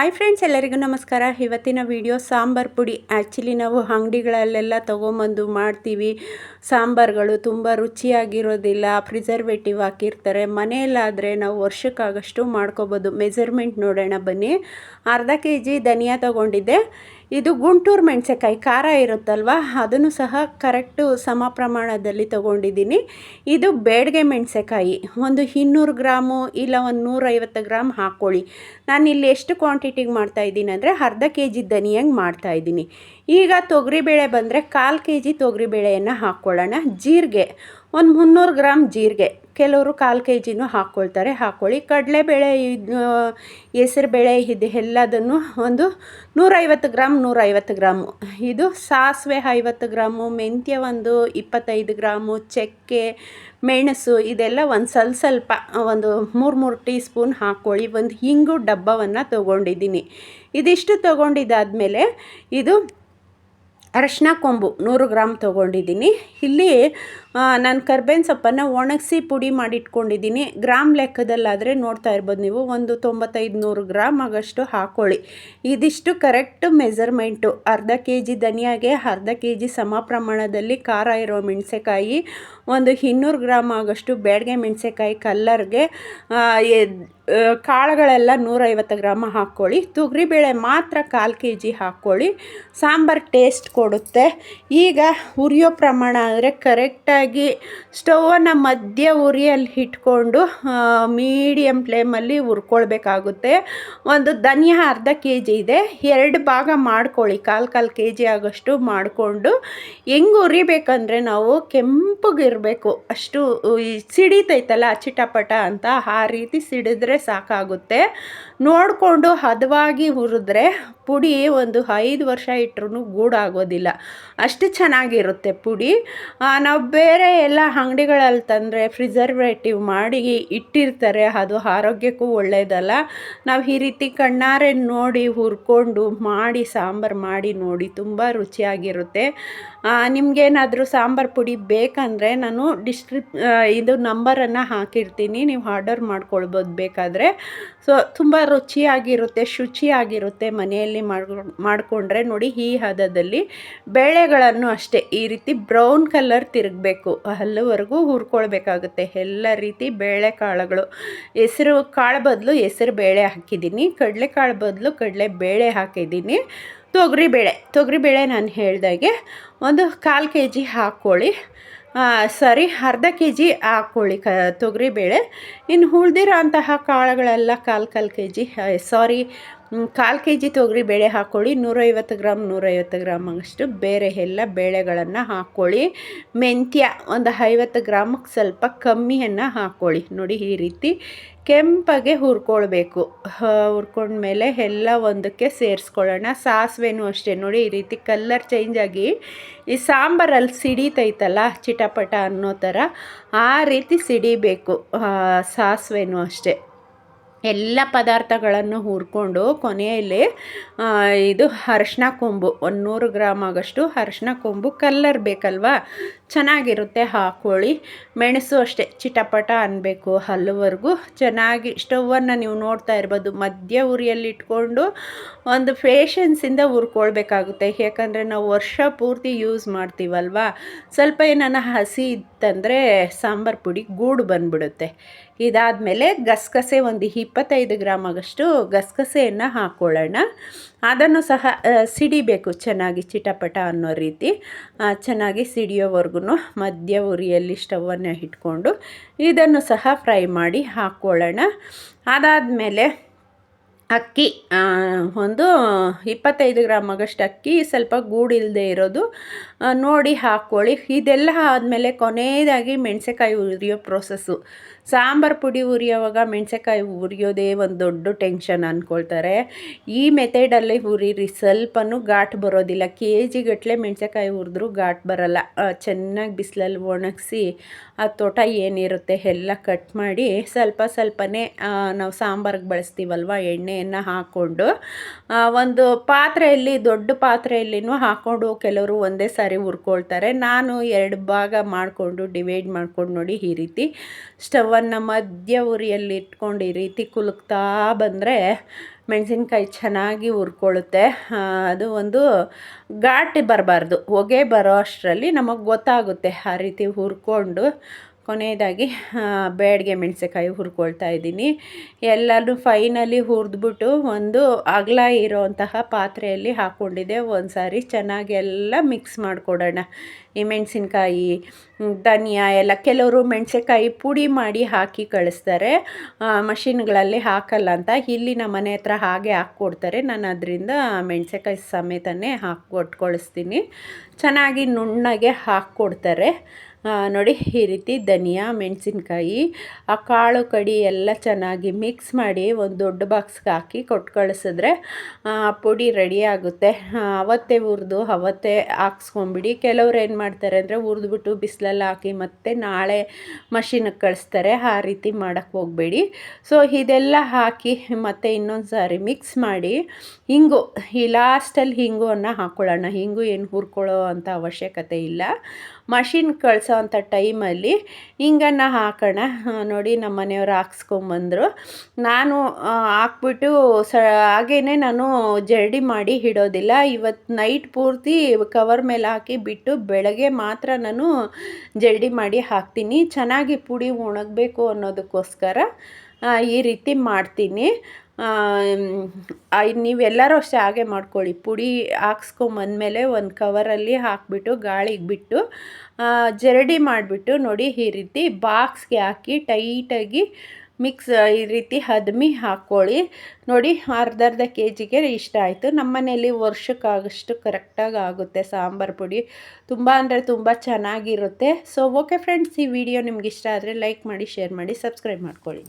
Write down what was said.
Hi friends ಎಲ್ಲರಿಗೂ ನಮಸ್ಕಾರ. ಇವತ್ತಿನ ವಿಡಿಯೋ ಸಾಂಬಾರ್ ಪುಡಿ. ಆ್ಯಕ್ಚುಲಿ ನಾವು ಅಂಗಡಿಗಳಲ್ಲೆಲ್ಲ ತೊಗೊಂಬಂದು ಮಾಡ್ತೀವಿ. ಸಾಂಬಾರುಗಳು ತುಂಬ ರುಚಿಯಾಗಿರೋದಿಲ್ಲ ಪ್ರಿಸರ್ವೇಟಿವ್ ಹಾಕಿರ್ತಾರೆ. ಮನೆಯಲ್ಲಾದರೆ ನಾವು ವರ್ಷಕ್ಕಾಗಷ್ಟು ಮಾಡ್ಕೋಬೋದು. ಮೆಜರ್ಮೆಂಟ್ ನೋಡೋಣ ಬನ್ನಿ. ಅರ್ಧ ಕೆ ಜಿ ಧನಿಯಾ ತೊಗೊಂಡಿದ್ದೆ. ಇದು ಗುಂಟೂರು ಮೆಣಸೆಕಾಯಿ ಖಾರ ಇರುತ್ತಲ್ವ? ಅದನ್ನು ಸಹ ಕರೆಕ್ಟು ಸಮ ಪ್ರಮಾಣದಲ್ಲಿ ತೊಗೊಂಡಿದ್ದೀನಿ. ಇದು ಬೇಡಿಗೆ ಮೆಣಸೆಕಾಯಿ ಒಂದು ಇನ್ನೂರು ಗ್ರಾಮು ಇಲ್ಲ ಒಂದು ನೂರೈವತ್ತು ಗ್ರಾಮ್ ಹಾಕ್ಕೊಳ್ಳಿ ನಾನು ಇಲ್ಲಿ ಎಷ್ಟು ಕ್ವಾಂಟಿಟಿಗೆ ಮಾಡ್ತಾಯಿದ್ದೀನಿ ಅಂದರೆ ಅರ್ಧ ಕೆ ಜಿ ಮಾಡ್ತಾ ಇದ್ದೀನಿ. ಈಗ ತೊಗರಿಬೇಳೆ ಬಂದರೆ ಕಾಲು ಕೆ ಜಿ ತೊಗರಿಬೇಳೆಯನ್ನು ಹಾಕ್ಕೊಳ್ಳೋಣ ಜೀರಿಗೆ. ಒಂದು ಮುನ್ನೂರು ಗ್ರಾಮ್ ಜೀರಿಗೆ. ಕೆಲವರು ಕಾಲು ಕೆ ಜಿನೂ ಹಾಕ್ಕೊಳ್ತಾರೆ. ಹಾಕ್ಕೊಳ್ಳಿ. ಕಡಲೆಬೇಳೆ ಹೆಸರುಬೇಳೆ ಇದು ಎಲ್ಲದನ್ನು ಒಂದು ನೂರೈವತ್ತು ಗ್ರಾಮ್ ನೂರೈವತ್ತು ಗ್ರಾಮು. ಇದು ಸಾಸಿವೆ ಐವತ್ತು ಗ್ರಾಮು, ಮೆಂತ್ಯ ಒಂದು ಇಪ್ಪತ್ತೈದು ಗ್ರಾಮು, ಚಕ್ಕೆ, ಮೆಣಸು ಇದೆಲ್ಲ ಒಂದು ಸ್ವಲ್ಪ ಸ್ವಲ್ಪ ಒಂದು ಮೂರು ಮೂರು ಟೀ ಸ್ಪೂನ್ ಹಾಕ್ಕೊಳ್ಳಿ. ಒಂದು ಹಿಂಗು ಡಬ್ಬವನ್ನು ತೊಗೊಂಡಿದ್ದೀನಿ. ಇದಿಷ್ಟು ತೊಗೊಂಡಿದ್ದಾದಮೇಲೆ ಇದು ಅರಶಿನ ಕೊಂಬು ನೂರು ಗ್ರಾಮ್ ತೊಗೊಂಡಿದ್ದೀನಿ. ಇಲ್ಲಿ ನಾನು ಕರ್ಬೇವಿನ ಸೊಪ್ಪನ್ನು ಒಣಗಿಸಿ ಪುಡಿ ಮಾಡಿಟ್ಕೊಂಡಿದ್ದೀನಿ. ಗ್ರಾಮ್ ಲೆಕ್ಕದಲ್ಲಾದರೆ ನೋಡ್ತಾ ಇರ್ಬೋದು ನೀವು. ಒಂದು ತೊಂಬತ್ತೈದು ನೂರು ಗ್ರಾಮ್ ಆಗಷ್ಟು ಹಾಕ್ಕೊಳ್ಳಿ ಇದಿಷ್ಟು ಕರೆಕ್ಟ್ ಮೆಜರ್ಮೆಂಟು. ಅರ್ಧ ಕೆ ಜಿ ಧನಿಯಾಗೆ ಅರ್ಧ ಕೆ ಜಿ ಸಮ ಪ್ರಮಾಣದಲ್ಲಿ ಖಾರ ಇರೋ ಮೆಣಸೆಕಾಯಿ ಒಂದು ಇನ್ನೂರು ಗ್ರಾಮ್ ಆಗಷ್ಟು ಬೇಡಿಗೆ ಮೆಣಸೆಕಾಯಿ ಕಲ್ಲರ್ಗೆ ಕಾಳುಗಳೆಲ್ಲ ನೂರೈವತ್ತು ಗ್ರಾಮ ಹಾಕ್ಕೊಳ್ಳಿ ತೊಗರಿಬೇಳೆ ಮಾತ್ರ ಕಾಲು ಕೆ ಜಿ ಹಾಕ್ಕೊಳ್ಳಿ ಸಾಂಬಾರು ಟೇಸ್ಟ್ ಕೊಡುತ್ತೆ. ಈಗ ಉರಿಯೋ ಪ್ರಮಾಣ ಅಂದರೆ ಕರೆಕ್ಟಾಗಿ ನೀಟಾಗಿ ಸ್ಟವನ್ನು ಮಧ್ಯ ಉರಿಯಲ್ಲಿ ಇಟ್ಕೊಂಡು ಮೀಡಿಯಮ್ ಫ್ಲೇಮಲ್ಲಿ ಹುರ್ಕೊಳ್ಬೇಕಾಗುತ್ತೆ. ಒಂದು ಧನಿಯಾ ಅರ್ಧ ಕೆ ಜಿ ಇದೆ. ಎರಡು ಭಾಗ ಮಾಡ್ಕೊಳ್ಳಿ. ಕಾಲು ಕಾಲು ಕೆ ಜಿ ಆಗೋಷ್ಟು ಮಾಡಿಕೊಂಡು. ಹೆಂಗೆ ಉರಿಬೇಕಂದ್ರೆ ನಾವು ಕೆಂಪಗಿರಬೇಕು. ಅಷ್ಟು ಸಿಡಿತೈತಲ್ಲ ಚಿಟಪಟ ಅಂತ ಆ ರೀತಿ ಸಿಡಿದ್ರೆ ಸಾಕಾಗುತ್ತೆ. ನೋಡಿಕೊಂಡು ಹದವಾಗಿ ಹುರಿದ್ರೆ ಪುಡಿ ಒಂದು ಐದು ವರ್ಷ ಇಟ್ಟರು ಗೂಡಾಗೋದಿಲ್ಲ. ಅಷ್ಟು ಚೆನ್ನಾಗಿರುತ್ತೆ ಪುಡಿ. ನಾವು ಬೇರೆ ಎಲ್ಲ ಅಂಗಡಿಗಳಲ್ಲಿ ತಂದರೆ ಪ್ರಿಸರ್ವೇಟಿವ್ ಮಾಡಿ ಇಟ್ಟಿರ್ತಾರೆ, ಅದು ಆರೋಗ್ಯಕ್ಕೂ ಒಳ್ಳೆಯದಲ್ಲ ನಾವು ಈ ರೀತಿ ಕಣ್ಣಾರೆ ನೋಡಿ ಹುರ್ಕೊಂಡು ಮಾಡಿ ಸಾಂಬಾರು ಮಾಡಿ ನೋಡಿ ತುಂಬ ರುಚಿಯಾಗಿರುತ್ತೆ. ನಿಮಗೇನಾದರೂ ಸಾಂಬಾರು ಪುಡಿ ಬೇಕಂದರೆ ನಾನು ಡಿಸ್ಕ್ರಿಪ್ ಇದು ನಂಬರನ್ನು ಹಾಕಿರ್ತೀನಿ, ನೀವು ಆರ್ಡರ್ ಮಾಡ್ಕೊಳ್ಬೋದು ಬೇಕಾದರೆ. ಸೊ, ತುಂಬ ರುಚಿಯಾಗಿರುತ್ತೆ, ಶುಚಿಯಾಗಿರುತ್ತೆ ಮನೆಯಲ್ಲಿ ಮಾಡ್ಕೊಂಡು ಮಾಡಿಕೊಂಡ್ರೆ ನೋಡಿ ಈ ಹದದಲ್ಲಿ ಬೇಳೆಗಳನ್ನು ಅಷ್ಟೇ, ಈ ರೀತಿ ಬ್ರೌನ್ ಕಲರ್ ತಿರುಗಬೇಕು, ಅಲ್ಲಿವರೆಗೂ ಹುರ್ಕೊಳ್ಬೇಕಾಗುತ್ತೆ. ಎಲ್ಲ ರೀತಿ ಬೇಳೆ ಕಾಳುಗಳು. ಹೆಸರು, ಕಾಳು ಬದಲು ಹೆಸರು ಬೇಳೆ ಹಾಕಿದ್ದೀನಿ. ಕಡಲೆಕಾಳು ಬದಲು ಕಡಲೆ ಬೇಳೆ ಹಾಕಿದ್ದೀನಿ. ತೊಗರಿಬೇಳೆ ತೊಗರಿಬೇಳೆ ನಾನು ಹೇಳ್ದಾಗೆ ಒಂದು ಕಾಲು ಕೆ ಜಿ ಹಾಕ್ಕೊಳ್ಳಿ ಸರಿ, ಅರ್ಧ ಕೆ ಜಿ ಹಾಕ್ಕೊಳ್ಳಿ ಕ ತೊಗರಿಬೇಳೆ ಇನ್ನು ಉಳ್ದಿರೋ ಅಂತಹ ಕಾಳುಗಳೆಲ್ಲ ಕಾಲು ಕಾಲು ಕೆ ಜಿ ಸಾರಿ ಕಾಲು ಕೆ ಜಿ ತೊಗರಿ ಬೇಳೆ ಹಾಕ್ಕೊಳ್ಳಿ ನೂರೈವತ್ತು ಗ್ರಾಮ್ ನೂರೈವತ್ತು ಗ್ರಾಮ್ ಅಷ್ಟು ಬೇರೆ ಎಲ್ಲ ಬೇಳೆಗಳನ್ನು ಹಾಕ್ಕೊಳ್ಳಿ ಮೆಂತ್ಯ ಒಂದು ಐವತ್ತು ಗ್ರಾಮಕ್ಕೆ ಸ್ವಲ್ಪ ಕಮ್ಮಿಯನ್ನು ಹಾಕ್ಕೊಳ್ಳಿ ನೋಡಿ ಈ ರೀತಿ ಕೆಂಪಗೆ ಹುರ್ಕೊಳ್ಬೇಕು. ಹುರ್ಕೊಂಡ್ಮೇಲೆ ಎಲ್ಲ ಒಂದಕ್ಕೆ ಸೇರಿಸ್ಕೊಳ್ಳೋಣ. ಸಾಸಿವೆನೂ ಅಷ್ಟೇ. ನೋಡಿ ಈ ರೀತಿ ಕಲ್ಲರ್ ಚೇಂಜ್ ಆಗಿ ಈ ಸಾಂಬಾರಲ್ಲಿ ಸಿಡಿತೈತಲ್ಲ ಚಿಟಪಟ ಅನ್ನೋ ಥರ, ಆ ರೀತಿ ಸಿಡಿಬೇಕು. ಸಾಸಿವೆನೂ ಅಷ್ಟೇ. ಎಲ್ಲ ಪದಾರ್ಥಗಳನ್ನು ಹುರ್ಕೊಂಡು ಕೊನೆಯಲ್ಲಿ ಇದು ಅರ್ಶಿನ ಕೊಂಬು. ಒಂದು ನೂರು ಗ್ರಾಮ್ ಆಗೋಷ್ಟು ಅರ್ಶಿನ ಕೊಂಬು ಕಲ್ಲರ್ ಬೇಕಲ್ವಾ? ಚೆನ್ನಾಗಿರುತ್ತೆ ಹಾಕ್ಕೊಳ್ಳಿ ಮೆಣಸು ಅಷ್ಟೇ, ಚಿಟಪಟ ಅನ್ನಬೇಕು ಹಲ್ಲುವರೆಗೂ ಚೆನ್ನಾಗಿ ಸ್ಟವನ್ನು ನೀವು ನೋಡ್ತಾ ಇರ್ಬೋದು. ಮಧ್ಯ ಉರಿಯಲ್ಲಿ ಇಟ್ಕೊಂಡು ಒಂದು ಪೇಷನ್ಸಿಂದ ಹುರ್ಕೊಳ್ಬೇಕಾಗುತ್ತೆ. ಯಾಕಂದರೆ ನಾವು ವರ್ಷ ಪೂರ್ತಿ ಯೂಸ್ ಮಾಡ್ತೀವಲ್ವಾ? ಸ್ವಲ್ಪ ಏನಾನ ಹಸಿ ಇತ್ತಂದರೆ ಸಾಂಬಾರು ಪುಡಿ ಗೂಡು ಬಂದ್ಬಿಡುತ್ತೆ. ಇದಾದಮೇಲೆ ಗಸಗಸೆ ಒಂದು ಇಪ್ಪತ್ತೈದು ಗ್ರಾಮ್ ಆಗಷ್ಟು ಗಸಗಸೆಯನ್ನು ಹಾಕ್ಕೊಳ್ಳೋಣ ಅದನ್ನು ಸಹ ಸಿಡಿಬೇಕು ಚೆನ್ನಾಗಿ ಚಿಟಪಟ ಅನ್ನೋ ರೀತಿ. ಚೆನ್ನಾಗಿ ಸಿಡಿಯೋವರೆಗೂ ಮಧ್ಯ ಉರಿಯಲ್ಲಿ ಸ್ಟವನ್ನು ಇಟ್ಕೊಂಡು ಇದನ್ನು ಸಹ ಫ್ರೈ ಮಾಡಿ ಹಾಕ್ಕೊಳ್ಳೋಣ. ಅದಾದಮೇಲೆ ಅಕ್ಕಿ ಒಂದು ಇಪ್ಪತ್ತೈದು ಗ್ರಾಮಗಷ್ಟು ಅಕ್ಕಿ, ಸ್ವಲ್ಪ ಗೂಡಿಲ್ಲದೆ ಇರೋದು. ನೋಡಿ ಹಾಕ್ಕೊಳ್ಳಿ. ಇದೆಲ್ಲ ಆದಮೇಲೆ ಕೊನೆಯದಾಗಿ ಮೆಣಸೆಕಾಯಿ ಉರಿಯೋ ಪ್ರೋಸೆಸ್ಸು. ಸಾಂಬಾರು ಪುಡಿ ಉರಿಯೋವಾಗ ಮೆಣಸೆಕಾಯಿ ಉರಿಯೋದೇ ಒಂದು ದೊಡ್ಡ ಟೆನ್ಷನ್ ಅಂದ್ಕೊಳ್ತಾರೆ ಈ ಮೆಥಡಲ್ಲಿ ಉರಿರಿ. ಸ್ವಲ್ಪನೂ ಘಾಟ್ ಬರೋದಿಲ್ಲ. ಕೆ ಜಿಗಟ್ಟಲೆ ಮೆಣಸೆಕಾಯಿ ಹುರಿದ್ರೂ ಘಾಟ್ ಬರೋಲ್ಲ. ಚೆನ್ನಾಗಿ ಬಿಸಿಲಲ್ಲಿ ಒಣಗಿಸಿ, ಆ ತೋಟ ಏನಿರುತ್ತೆ ಎಲ್ಲ ಕಟ್ ಮಾಡಿ ಸ್ವಲ್ಪ ಸ್ವಲ್ಪನೇ ನಾವು ಸಾಂಬಾರಿಗೆ ಬಳಸ್ತೀವಲ್ವ ಎಣ್ಣೆ ಎಣ್ಣೆಯನ್ನು ಹಾಕ್ಕೊಂಡು ಒಂದು ಪಾತ್ರೆಯಲ್ಲಿ, ದೊಡ್ಡ ಪಾತ್ರೆಯಲ್ಲಿನೂ ಹಾಕ್ಕೊಂಡು ಕೆಲವರು ಒಂದೇ ಸಾರಿ ಹುರ್ಕೊಳ್ತಾರೆ. ನಾನು ಎರಡು ಭಾಗ ಮಾಡಿಕೊಂಡು, ಡಿವೈಡ್ ಮಾಡ್ಕೊಂಡು ನೋಡಿ ಈ ರೀತಿ ಸ್ಟವನ್ನು ಮಧ್ಯ ಉರಿಯಲ್ಲಿ ಇಟ್ಕೊಂಡು ಈ ರೀತಿ ಕುಲುಕ್ತಾ ಬಂದರೆ ಮೆಣಸಿನ್ಕಾಯಿ ಚೆನ್ನಾಗಿ ಹುರ್ಕೊಳ್ಳುತ್ತೆ. ಅದು ಒಂದು ಘಾಟಿ ಬರಬಾರ್ದು. ಹೊಗೆ ಬರೋ ಅಷ್ಟರಲ್ಲಿ ನಮಗೆ ಗೊತ್ತಾಗುತ್ತೆ ಆ ರೀತಿ ಹುರ್ಕೊಂಡು ಕೊನೆಯದಾಗಿ ಬೇಡಿಗೆ ಮೆಣಸಿನ್ಕಾಯಿ ಹುರ್ಕೊಳ್ತಾ ಇದ್ದೀನಿ. ಎಲ್ಲರೂ ಫೈನಲಿ ಹುರಿದ್ಬಿಟ್ಟು ಒಂದು ಅಗಲ ಇರೋವಂತಹ ಪಾತ್ರೆಯಲ್ಲಿ ಹಾಕ್ಕೊಂಡಿದ್ದೆ ಒಂದು ಸಾರಿ ಚೆನ್ನಾಗಿ ಎಲ್ಲ ಮಿಕ್ಸ್ ಮಾಡಿಕೊಡೋಣ. ಈ ಮೆಣಸಿನ್ಕಾಯಿ, ಧನಿಯಾ ಎಲ್ಲ ಕೆಲವರು ಮೆಣಸಿನ್ಕಾಯಿ ಪುಡಿ ಮಾಡಿ ಹಾಕಿ ಕಳಿಸ್ತಾರೆ. ಮಷಿನ್ಗಳಲ್ಲಿ ಹಾಕಲ್ಲ ಅಂತ. ಇಲ್ಲಿ ನಮ್ಮ ಮನೆ ಹತ್ರ ಹಾಗೆ ಹಾಕ್ಕೊಡ್ತಾರೆ. ನಾನು ಅದರಿಂದ ಮೆಣಸಿನ್ಕಾಯಿ ಸಮೇತನೇ ಹಾಕಿ ಕಳಿಸ್ತೀನಿ. ಚೆನ್ನಾಗಿ ನುಣ್ಣಗೆ ಹಾಕ್ಕೊಡ್ತಾರೆ. ನೋಡಿ, ಈ ರೀತಿ ಧನಿಯಾ, ಮೆಣಸಿನ್ಕಾಯಿ, ಆ ಕಾಳು ಕಡಿ ಎಲ್ಲ ಚೆನ್ನಾಗಿ ಮಿಕ್ಸ್ ಮಾಡಿ ಒಂದು ದೊಡ್ಡ ಬಾಕ್ಸ್ಗೆ ಹಾಕಿ ಕೊಟ್ಟು ಕಳಿಸಿದ್ರೆ ಪುಡಿ ರೆಡಿ ಆಗುತ್ತೆ. ಅವತ್ತೇ ಹುರಿದು ಅವತ್ತೇ ಹಾಕ್ಸ್ಕೊಂಬಿಡಿ. ಕೆಲವ್ರು ಏನು ಮಾಡ್ತಾರೆ ಅಂದರೆ ಹುರಿದ್ಬಿಟ್ಟು ಬಿಸಿಲಲ್ಲಿ ಹಾಕಿ ಮತ್ತೆ ನಾಳೆ ಮಷಿನಿಗೆ ಕಳಿಸ್ತಾರೆ. ಆ ರೀತಿ ಮಾಡೋಕ್ಕೆ ಹೋಗಬೇಡಿ. ಸೊ ಇದೆಲ್ಲ ಹಾಕಿ ಮತ್ತೆ ಇನ್ನೊಂದು ಸಾರಿ ಮಿಕ್ಸ್ ಮಾಡಿ ಹಿಂಗು, ಈ ಲಾಸ್ಟಲ್ಲಿ ಹಿಂಗುವನ್ನು ಹಾಕ್ಕೊಳ್ಳೋಣ ಹಿಂಗು ಏನು ಹುರ್ಕೊಳ್ಳೋ ಅಂಥ ಅವಶ್ಯಕತೆ ಇಲ್ಲ. ಮಷಿನ್ ಕಳಿಸೋ ಅಂಥ ಟೈಮಲ್ಲಿ ಹಿಂಗನ್ನು ಹಾಕೋಣ. ನೋಡಿ ನಮ್ಮ ಮನೆಯವರು ಹಾಕ್ಸ್ಕೊಂಬಂದರು. ನಾನು ಹಾಕ್ಬಿಟ್ಟು ಸ ಹಾಗೇ ನಾನು ಜರಡಿ ಮಾಡಿ ಇಡೋದಿಲ್ಲ. ಇವತ್ತು ನೈಟ್ ಪೂರ್ತಿ ಕವರ್ ಮೇಲೆ ಹಾಕಿ ಬಿಟ್ಟು ಬೆಳಗ್ಗೆ ಮಾತ್ರ ನಾನು ಜರಡಿ ಮಾಡಿ ಹಾಕ್ತೀನಿ. ಚೆನ್ನಾಗಿ ಪುಡಿ ಒಣಗಬೇಕು ಅನ್ನೋದಕ್ಕೋಸ್ಕರ ಈ ರೀತಿ ಮಾಡ್ತೀನಿ. ನೀವೆಲ್ಲರೂ ಅಷ್ಟೇ ಹಾಗೆ ಮಾಡ್ಕೊಳ್ಳಿ. ಪುಡಿ ಹಾಕ್ಸ್ಕೊಂಬಂದಮೇಲೆ ಒಂದು ಕವರಲ್ಲಿ ಹಾಕಿಬಿಟ್ಟು, ಗಾಳಿಗೆ ಬಿಟ್ಟು ಜರಡಿ ಮಾಡಿಬಿಟ್ಟು ನೋಡಿ ಈ ರೀತಿ ಬಾಕ್ಸ್ಗೆ ಹಾಕಿ ಟೈಟಾಗಿ ಮಿಕ್ಸ್, ಈ ರೀತಿ ಹದಮಿ ಹಾಕ್ಕೊಳ್ಳಿ ನೋಡಿ ಅರ್ಧ ಅರ್ಧ ಕೆ ಜಿಗೆ ಇಷ್ಟ ಆಯಿತು. ನಮ್ಮ ಮನೆಯಲ್ಲಿ ವರ್ಷಕ್ಕಾಗಷ್ಟು ಕರೆಕ್ಟಾಗಿ ಆಗುತ್ತೆ ಸಾಂಬಾರು ಪುಡಿ. ತುಂಬ ಅಂದರೆ ತುಂಬ ಚೆನ್ನಾಗಿರುತ್ತೆ. ಸೊ ಓಕೆ ಫ್ರೆಂಡ್ಸ್ ಈ ವಿಡಿಯೋ ನಿಮ್ಗೆ ಇಷ್ಟ ಆದರೆ ಲೈಕ್ ಮಾಡಿ ಶೇರ್ ಮಾಡಿ ಸಬ್ಸ್ಕ್ರೈಬ್ ಮಾಡ್ಕೊಳ್ಳಿ.